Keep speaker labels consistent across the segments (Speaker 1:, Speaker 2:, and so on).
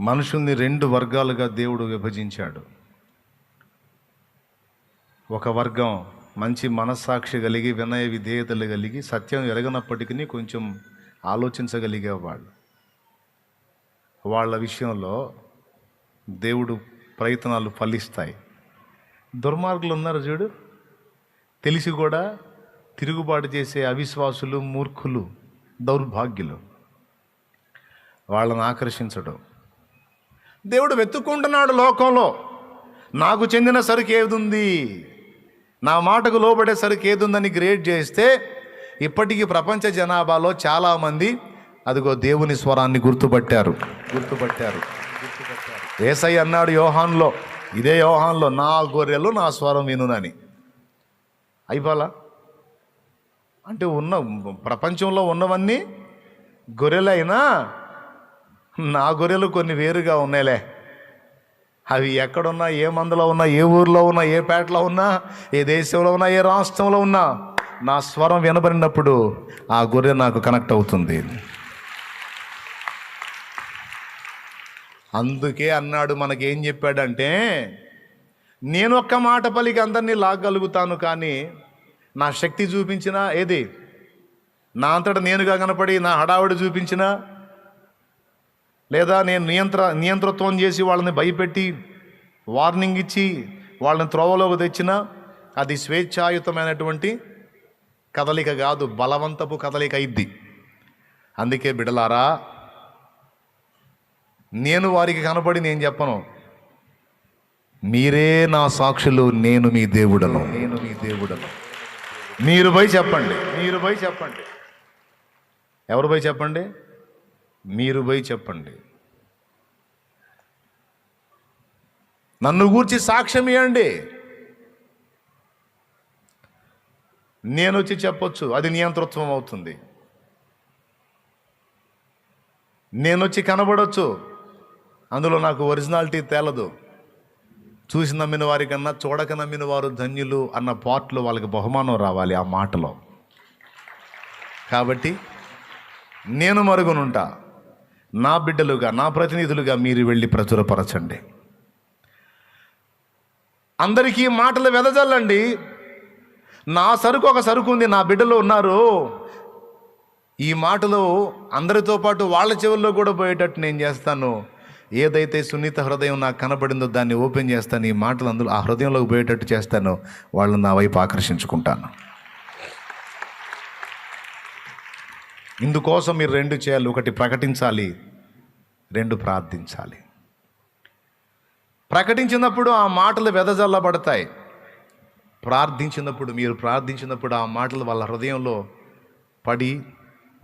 Speaker 1: మనుషుల్ని రెండు వర్గాలుగా దేవుడు విభజించాడు. ఒక వర్గం మంచి మనస్సాక్షి కలిగి వినయ విధేయతలు కలిగి సత్యం ఎరగనప్పటికీ కొంచెం ఆలోచించగలిగేవాళ్ళు. వాళ్ళ విషయంలో దేవుడు ప్రయత్నాలు ఫలిస్తాయి. దుర్మార్గులు ఉన్నారు చూడు. తెలిసి కూడా తిరుగుబాటు చేసే అవిశ్వాసులు మూర్ఖులు దౌర్భాగ్యులు. వాళ్ళని ఆకర్షించడం. దేవుడు వెతుక్కుంటున్నాడు లోకంలో. నాకు చెందిన సరుకు ఏది ఉంది నా మాటకు లోబడే సరుకు ఏది ఉందని గ్రేడ్ చేస్తే ఇప్పటికీ ప్రపంచ జనాభాలో చాలామంది అదిగో దేవుని స్వరాన్ని గుర్తుపట్టారు. గుర్తుపట్టారు. ఏసై అన్నాడు యోహాన్లో ఇదే యోహాన్లో నా గొర్రెలు నా స్వరం వినునని. అయిపోలా? అంటే ఉన్న ప్రపంచంలో ఉన్నవన్నీ గొర్రెలైనా నా గొర్రెలు కొన్ని వేరుగా ఉన్నాయిలే. అవి ఎక్కడున్నా ఏ మందులో ఉన్నా ఏ ఊర్లో ఉన్నా ఏ పేటలో ఉన్నా ఏ దేశంలో ఉన్నా ఏ రాష్ట్రంలో ఉన్నా నా స్వరం వినబడినప్పుడు ఆ గొర్రె నాకు కనెక్ట్ అవుతుంది. అందుకే అన్నాడు మనకేం చెప్పాడంటే నేను ఒక్క మాట పలికి అందరినీ లాగలుగుతాను కానీ నా శక్తి చూపించిన ఏది? నా అంతటా నేనుగా కనపడి నా హడావుడి చూపించినా లేదా నేను నియంత్ర నియంతృత్వం చేసి వాళ్ళని భయపెట్టి వార్నింగ్ ఇచ్చి వాళ్ళని త్రోవలోకి తెచ్చిన అది స్వేచ్ఛాయుతమైనటువంటి కదలిక కాదు బలవంతపు కదలిక ఇద్ది అందుకే బిడలారా నేను వారికి కనపడి నేను చెప్పను మీరే నా సాక్షులు నేను మీ దేవుడను. నేను మీ దేవుడను. మీరు పోయి చెప్పండి. మీరు పోయి చెప్పండి. ఎవరు పోయి చెప్పండి? మీరు పోయి చెప్పండి. నన్ను గూర్చి సాక్ష్యం ఇవ్వండి నేను వచ్చి చెప్పొచ్చు అది నియంతృత్వం అవుతుంది. నేను వచ్చి కనబడవచ్చు అందులో నాకు ఒరిజినాలిటీ తేలదు. చూసి నమ్మిన వారికన్నా చూడక నమ్మిన వారు ధన్యులు అన్న పాటలో వాళ్ళకి బహుమానం రావాలి ఆ మాటలో. కాబట్టి నేను మరుగునుంటా. నా బిడ్డలుగా నా ప్రతినిధులుగా మీరు వెళ్ళి ప్రచురపరచండి. అందరికీ మాటలు వెదజల్లండి. నా సరుకు ఒక సరుకు ఉంది నా బిడ్డలు ఉన్నారు. ఈ మాటలు అందరితో పాటు వాళ్ళ చెవుల్లో కూడా పోయేటట్టు నేను చేస్తాను. ఏదైతే సున్నిత హృదయం నాకు కనబడిందో దాన్ని ఓపెన్ చేస్తాను. ఈ మాటలు అందులో ఆ హృదయంలోకి పోయేటట్టు చేస్తాను. వాళ్ళని నా వైపు ఆకర్షించుకుంటాను. ఇందుకోసం మీరు రెండు చేయాలి. ఒకటి ప్రకటించాలి రెండు ప్రార్థించాలి. ప్రకటించినప్పుడు ఆ మాటలు వెదజల్లబడతాయి. ప్రార్థించినప్పుడు మీరు ప్రార్థించినప్పుడు ఆ మాటలు వాళ్ళ హృదయంలో పడి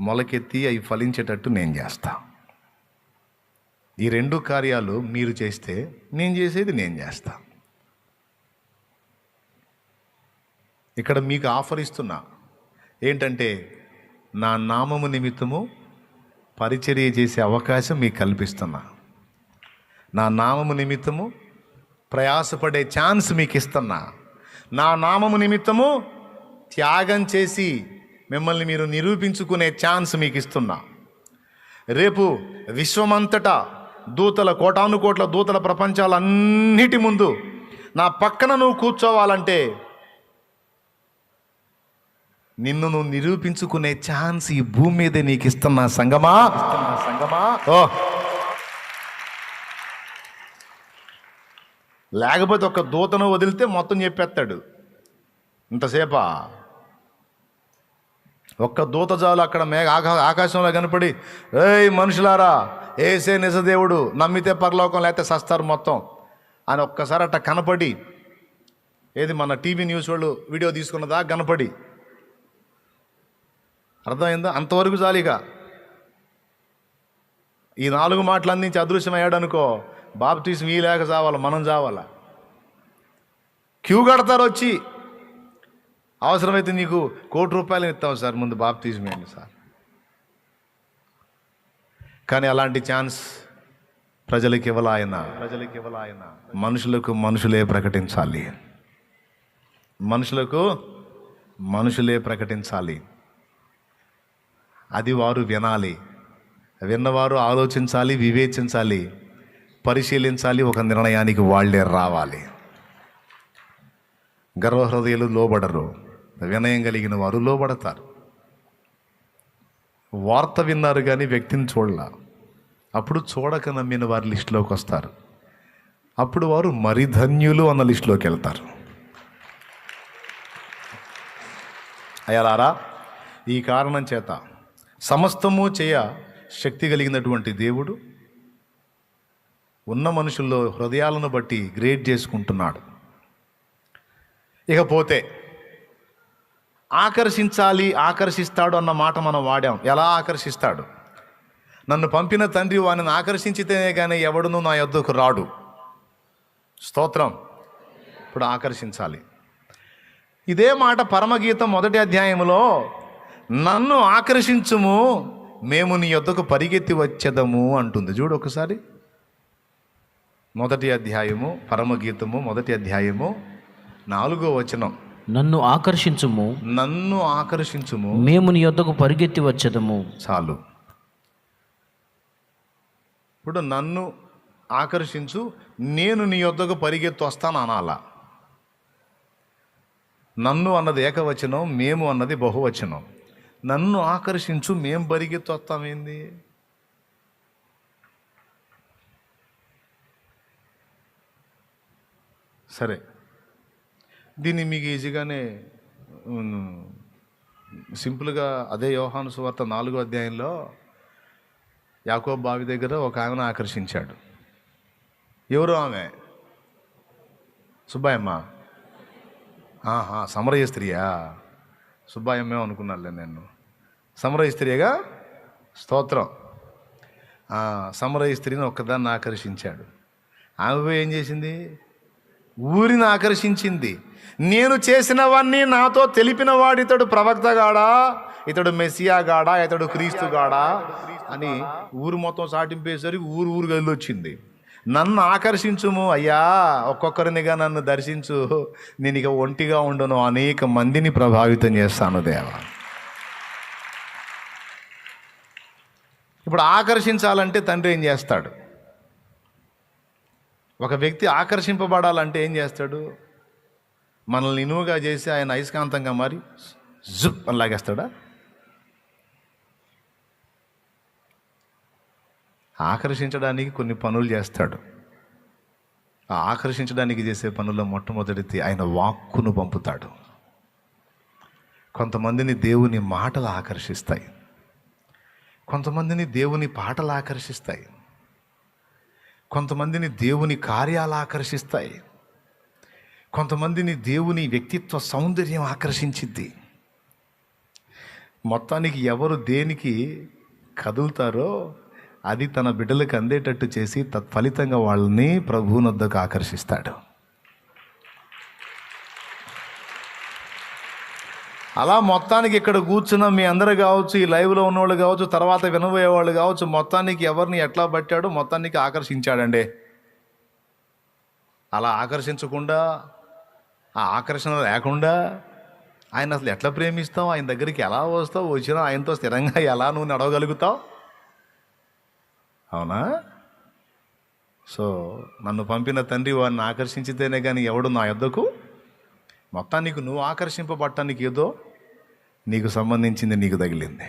Speaker 1: మొలకెత్తి అవి ఫలించేటట్టు నేను చేస్తా. ఈ రెండు కార్యాలు మీరు చేస్తే నేను చేసేది నేను చేస్తా. ఇక్కడ మీకు ఆఫర్ ఇస్తున్నా. ఏంటంటే నా నామము నిమిత్తము పరిచర్య చేసే అవకాశం మీకు కల్పిస్తున్నా. నా నామము నిమిత్తము ప్రయాసపడే ఛాన్స్ మీకు ఇస్తున్నా. నా నామము నిమిత్తము త్యాగం చేసి మిమ్మల్ని మీరు నిరూపించుకునే ఛాన్స్ మీకు ఇస్తున్నా. రేపు విశ్వమంతటా దూతల కోటాను కోట్ల దూతల ప్రపంచాలన్నిటి ముందు నా పక్కన నువ్వు కూర్చోవాలంటే నిన్ను నువ్వు నిరూపించుకునే ఛాన్స్ ఈ భూమి మీదే నీకు ఇస్తున్నా సంగమా? సంగమా? ఓ. లేకపోతే ఒక దూతను వదిలితే మొత్తం చెప్పేస్తాడు. ఇంతసేపా? ఒక్క దూత జాలు అక్కడ మేఘ ఆకా ఆకాశంలో కనపడి ఏయ్ మనుషులారా ఏసే నిజదేవుడు నమ్మితే పరలోకం లేకపోతే సస్తారు మొత్తం అని ఒక్కసారి అట్ట కనపడి ఏది మన టీవీ న్యూస్ వాళ్ళు వీడియో తీసుకున్నదా? కనపడి అర్థమైందా? అంతవరకు జాలిగా ఈ నాలుగు మాటలు అందించి అదృశ్యమయ్యాడు అనుకో బాప్తీసం ఈ లేక చావాలి మనం చావాలా. క్యూ కడతారు వచ్చి అవసరమైతే నీకు కోటి రూపాయలు ఇస్తాం సార్ ముందు బాప్తీసం ఇవ్వండి సార్. కానీ అలాంటి ఛాన్స్ ప్రజలకు ఇవ్వలాయన ప్రజలకు ఇవ్వలాయన మనుషులకు మనుషులే ప్రకటించాలి. మనుషులకు మనుషులే ప్రకటించాలి. అది వారు వినాలి. విన్నవారు ఆలోచించాలి వివేచించాలి పరిశీలించాలి ఒక నిర్ణయానికి వాళ్ళే రావాలి. గర్వహృదయాలు లోబడరు. వినయం కలిగిన వారు లోబడతారు. వార్త విన్నారు కానీ వ్యక్తిని చూడాల. అప్పుడు చూడక నమ్మిన వారి లిస్టులోకి వస్తారు. అప్పుడు వారు మరి ధన్యులు అన్న లిస్టులోకి వెళ్తారు. అయ్యారా ఈ కారణం చేత సమస్తము చేయ శక్తి కలిగినటువంటి దేవుడు ఉన్న మనుషుల్లో హృదయాలను బట్టి గ్రేడ్ చేసుకుంటున్నాడు. ఇకపోతే ఆకర్షించాలి ఆకర్షిస్తాడు అన్న మాట మనం వాడాం. ఎలా ఆకర్షిస్తాడు? నన్ను పంపిన తండ్రి వాడిని ఆకర్షించితేనే కానీ ఎవడును నా యొద్దకు రాడు. స్తోత్రం. ఇప్పుడు ఆకర్షించాలి. ఇదే మాట పరమగీతం మొదటి అధ్యాయంలో నన్ను ఆకర్షించుము మేము నీ యొద్దకు పరిగెత్తి వచ్చేదము అంటుంది. చూడు ఒకసారి. మొదటి అధ్యాయము పరమగీతము మొదటి అధ్యాయము నాలుగో వచనం.
Speaker 2: నన్ను ఆకర్షించుము
Speaker 1: నన్ను ఆకర్షించుము.
Speaker 2: మేము నీ యొద్దకు పరిగెత్తి వచ్చేదము.
Speaker 1: చాలు. ఇప్పుడు నన్ను ఆకర్షించు నేను నీ యొద్దకు పరిగెత్తు వస్తాను అనాలా. నన్ను అన్నది ఏకవచనం మేము అన్నది బహువచనం. నన్ను ఆకర్షించు మేం పరిగెత్తు వస్తామేంది సరే. దీన్ని మీకు ఈజీగానే సింపుల్గా అదే యోహాను సువార్త నాలుగో అధ్యాయంలో యాకోబ్ బావి దగ్గర ఒక ఆమెను ఆకర్షించాడు. ఎవరు ఆమె? సుబ్బాయమ్మ ఆహా సమరయ స్త్రీయా? సుబ్బాయమ్మే అనుకున్నాలే నేను. సమరయస్త్రీగా స్తోత్రం. సమరయిస్త్రీని ఒక్కదాన్ని ఆకర్షించాడు. ఆమె పోయి ఏం చేసింది? ఊరిని ఆకర్షించింది. నేను చేసినవన్నీ నాతో తెలిపిన వాడు ఇతడు ప్రవక్తగాడా ఇతడు మెస్సియాగాడా ఇతడు క్రీస్తుగాడా అని ఊరు మొత్తం సాటింపేసరికి ఊరు ఊరు వచ్చింది నన్ను ఆకర్షించుము అయ్యా ఒక్కొక్కరినిగా నన్ను దర్శించు. నేను ఇక ఒంటిగా ఉండను అనేక మందిని ప్రభావితం చేస్తాను దేవా. ఇప్పుడు ఆకర్షించాలంటే తండ్రి ఏం చేస్తాడు? ఒక వ్యక్తి ఆకర్షింపబడాలంటే ఏం చేస్తాడు? మనల్ని ఇనువుగా చేసి ఆయన అయస్కాంతంగా మారి జుప్ అని లాగేస్తాడా? ఆకర్షించడానికి కొన్ని పనులు చేస్తాడు. ఆకర్షించడానికి చేసే పనుల్లో మొట్టమొదటిది ఆయన వాక్కును పంపుతాడు. కొంతమందిని దేవుని మాటలు ఆకర్షిస్తాయి. కొంతమందిని దేవుని పాటలు ఆకర్షిస్తాయి. కొంతమందిని దేవుని కార్యాలు ఆకర్షిస్తాయి. కొంతమందిని దేవుని వ్యక్తిత్వ సౌందర్యం ఆకర్షించిద్ది. మొత్తానికి ఎవరు దేనికి కదులుతారో అది తన బిడ్డలకు అందేటట్టు చేసి తత్ఫలితంగా వాళ్ళని ప్రభువునొద్దకు ఆకర్షిస్తాడు. అలా మొత్తానికి ఇక్కడ కూర్చున్న మీ అందరూ కావచ్చు ఈ లైవ్లో ఉన్నవాళ్ళు కావచ్చు తర్వాత వినబోయేవాళ్ళు కావచ్చు మొత్తానికి ఎవరిని ఎట్లా పట్టాడో మొత్తానికి ఆకర్షించాడండి. అలా ఆకర్షించకుండా ఆ ఆకర్షణ లేకుండా ఆయన అసలు ఎట్లా ప్రేమిస్తావు ఆయన దగ్గరికి ఎలా వస్తావు? వచ్చినా ఆయనతో స్థిరంగా ఎలా నువ్వు నడవగలుగుతావు? అవునా? సో నన్ను పంపిన తండ్రి వారిని ఆకర్షించితేనే కానీ ఎవడు నా యొద్దకు మొత్తానికి నువ్వు ఆకర్షింపబడటానికి ఏదో నీకు సంబంధించింది నీకు తగిలింది.